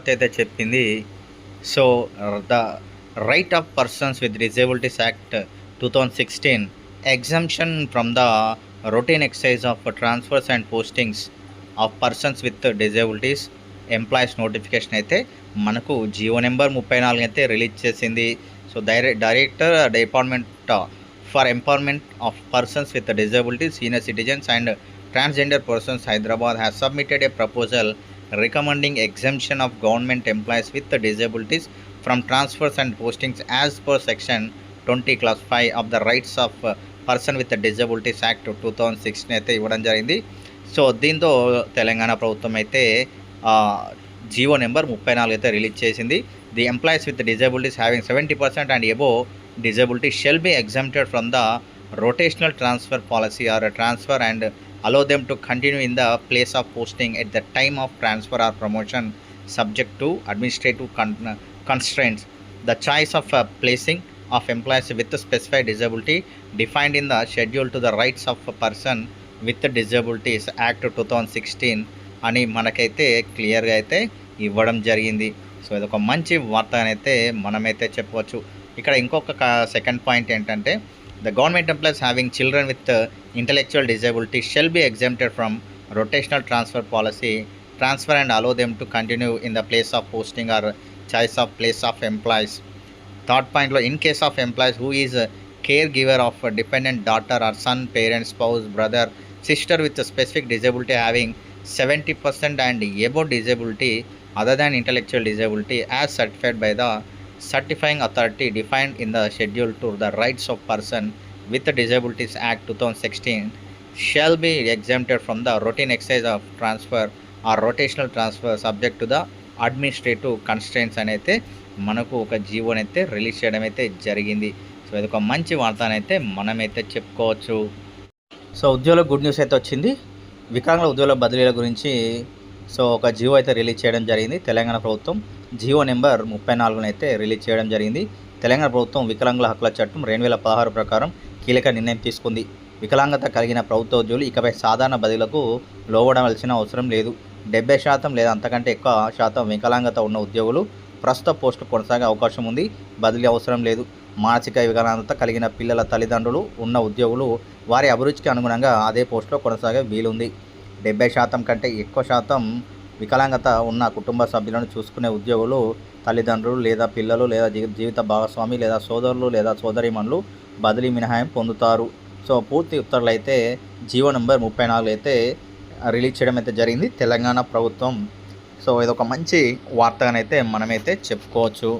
వార్త అయితే చెప్పింది. So the right of persons with disabilities act two thousand sixteen exemption from the routine exercise of transfers and postings of persons with disabilities employees notification అయితే మనకు Jio number ముప్పై నాలుగు అయితే release చేసింది. So డైరె director department for empowerment of persons with disability senior citizens and transgender persons Hyderabad has submitted a proposal recommending exemption of government employees with disabilities from transfers and postings as per section twenty clause five of the rights of person with disabilities act two thousand sixteen అయితే ఇవ్వడం జరిగింది. So దీంతో తెలంగాణ ప్రభుత్వం అయితే Jio number ముప్పై నాలుగు అయితే release చేసింది. The employees with disabilities having seventy percent and above disability shall be exempted from the rotational transfer policy or transfer and allow them to continue in the place of posting at the time of transfer or promotion subject to administrative constraints the choice of placing of employees with specified disability defined in the schedule to the rights of person with disabilities act two thousand sixteen అని మనకైతే క్లియర్గా అయితే ఇవ్వడం జరిగింది. So ఇది ఒక మంచి వార్త అనైతే మనమైతే చెప్పవచ్చు. ఇక్కడ ఇంకొక సెకండ్ పాయింట్ ఏంటంటే the government employees having children with intellectual disability shall be exempted from rotational transfer policy transfer and allow them to continue in the place of posting or choice of place of employees. Third point in case of employees who is a caregiver of a dependent daughter or son parent spouse brother sister with a specific disability having 70% and above disability other than intellectual disability as certified by the certifying authority defined in the schedule to the rights of person with disabilities act 2016 shall be exempted from the routine exercise of transfer or rotational transfer subject to the administrative constraints అని అయితే మనకు ఒక జీవోని అయితే release చేయడం అయితే జరిగింది. So ఇది ఒక మంచి వార్త అయితే మనమైతే చెప్పుకోవచ్చు. సో ఉద్యోగుల గుడ్ న్యూస్ అయితే వచ్చింది. వికలాంగుల ఉద్యోగుల బదిలీల గురించి సో ఒక జియో అయితే రిలీజ్ చేయడం జరిగింది. తెలంగాణ ప్రభుత్వం జియో నెంబర్ ముప్పై నాలుగునైతే రిలీజ్ చేయడం జరిగింది. తెలంగాణ ప్రభుత్వం వికలాంగుల హక్కుల చట్టం రెండు వేల పదహారు ప్రకారం కీలక నిర్ణయం తీసుకుంది. వికలాంగత కలిగిన ప్రభుత్వ ఉద్యోగులు ఇకపై సాధారణ బదిలకు లోబడవలసిన అవసరం లేదు. డెబ్బై శాతం లేదా అంతకంటే ఎక్కువ శాతం వికలాంగత ఉన్న ఉద్యోగులు ప్రస్తుత పోస్టు కొనసాగే అవకాశం ఉంది. బదిలీ అవసరం లేదు. మానసిక వికలాంగత కలిగిన పిల్లల తల్లిదండ్రులు ఉన్న ఉద్యోగులు వారి అభిరుచికి అనుగుణంగా అదే పోస్టులో కొనసాగే వీలుంది. డెబ్బై శాతం కంటే ఎక్కువ శాతం వికలాంగత ఉన్న కుటుంబ సభ్యులను చూసుకునే ఉద్యోగులు తల్లిదండ్రులు లేదా పిల్లలు లేదా జీవిత భాగస్వామి లేదా సోదరులు లేదా సోదరిమణులు బదిలీ మినహాయింపు పొందుతారు. సో పూర్తి ఉత్తర్వులు అయితే జీవో నెంబర్ ముప్పై నాలుగు అయితే రిలీజ్ చేయడం అయితే జరిగింది తెలంగాణ ప్రభుత్వం. సో ఇది ఒక మంచి వార్తగానైతే మనమైతే చెప్పుకోవచ్చు.